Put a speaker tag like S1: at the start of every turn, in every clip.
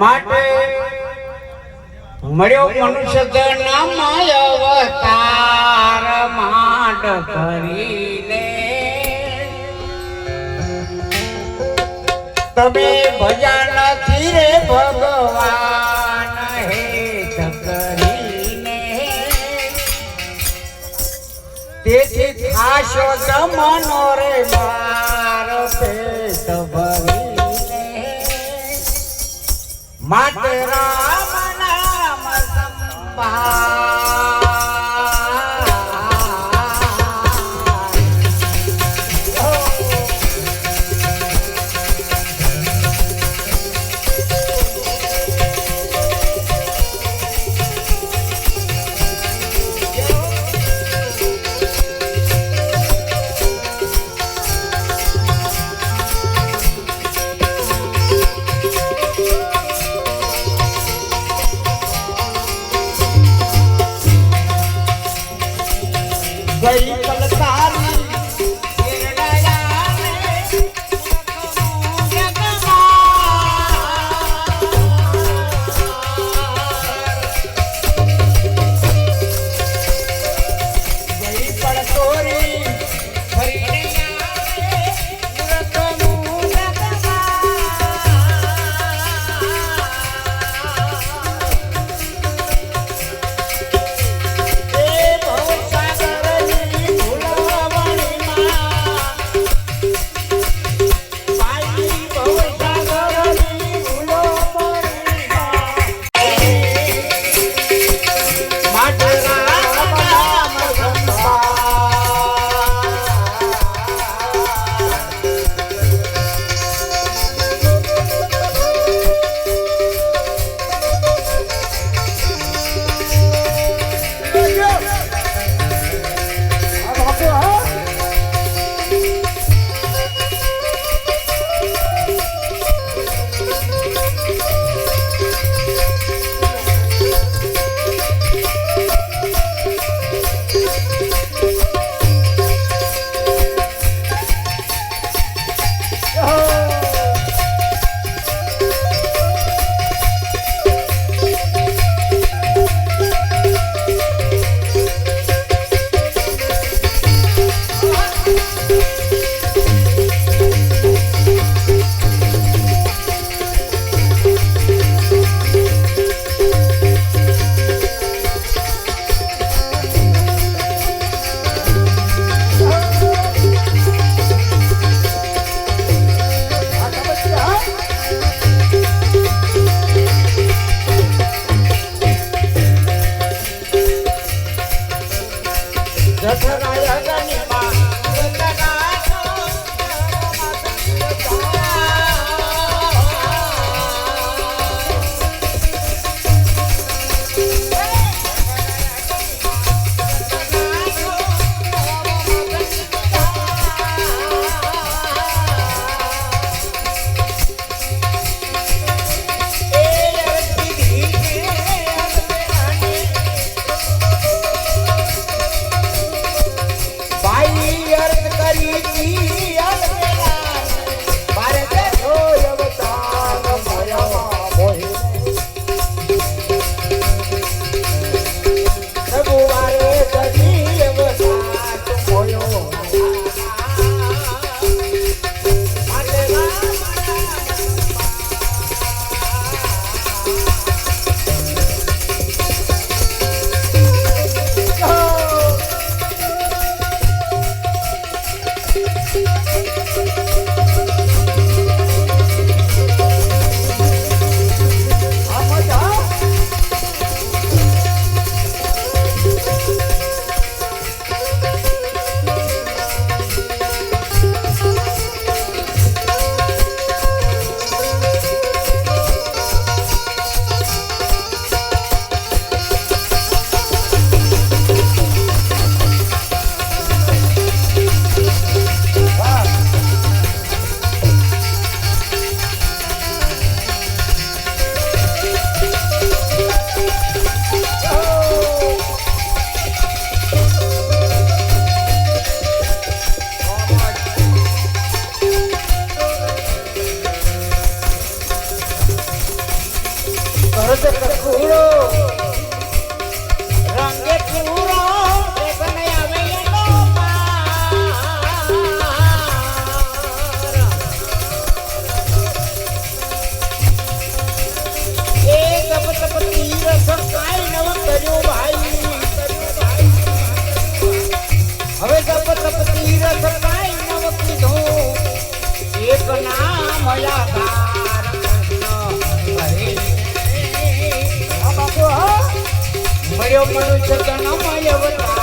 S1: માટે મળ્યો મનુષ્ય ધન માયાવતાર માંડ કરીને તમે ભજા તેથી આશો જમનો રે માર માટે રામ નામ સંભા મળ્યો મનુષ્ય જન્મ અવતાર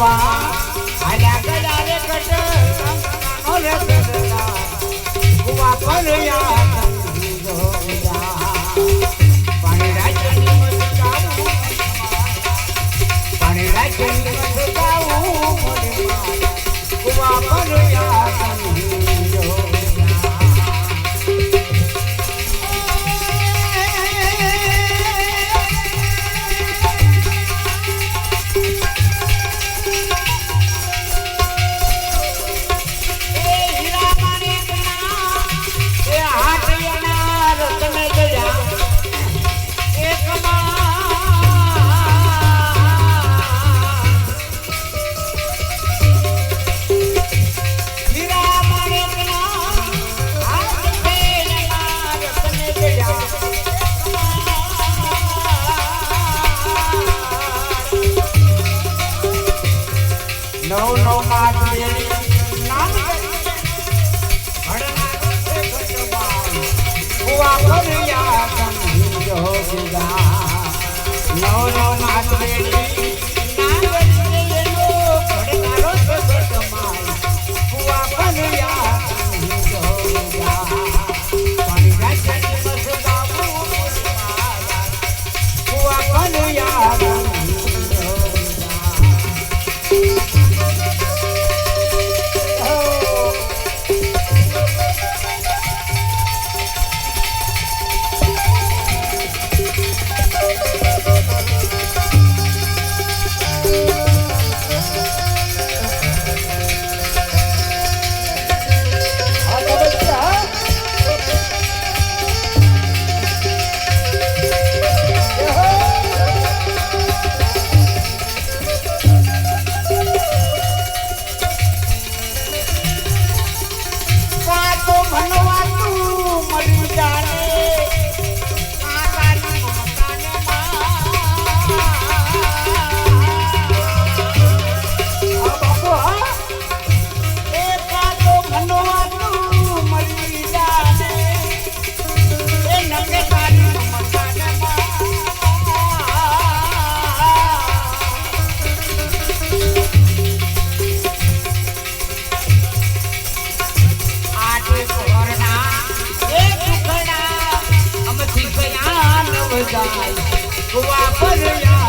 S1: ભગવાન આલ્યા કદારે કટ અરે કદલા કુવા પરયા પાણી રાજ્યની મધુકાવું પાણી રાજ્યની મધુકાવું કુવા પરયા નવ નવ માસ બેડી નામ નવ નવ માસ બેડી die. But why, buddy.